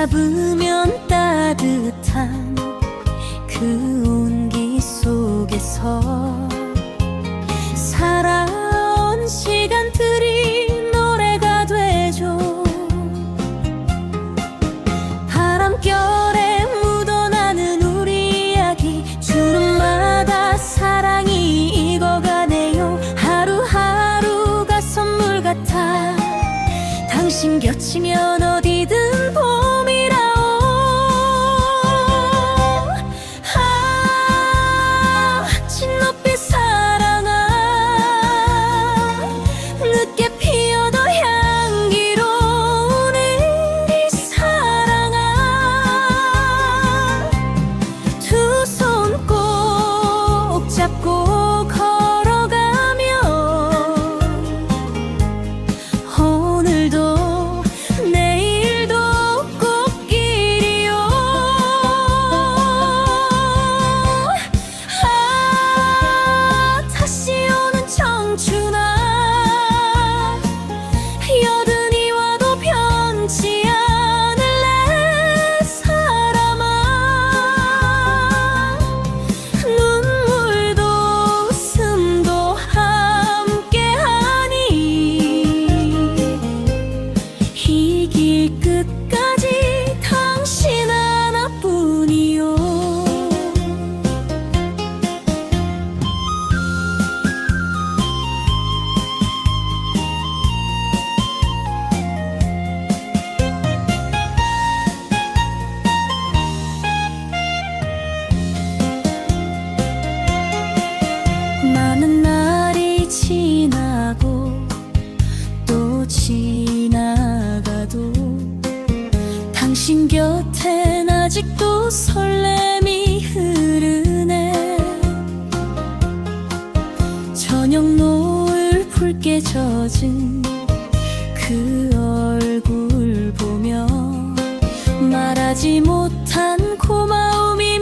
손잡으면 따뜻한 그 온기 속에서 살아온 시간들이 노래가 되죠. 바람결에 묻어나는 우리 이야기 주름마다 사랑이 익어가네요. 하루하루가 선물 같아. 당신 곁이면 어디든 봄 아직도 설렘이 흐르네. 저녁 노을 붉게 젖은 그 얼굴 보며 말하지 못한 고마움이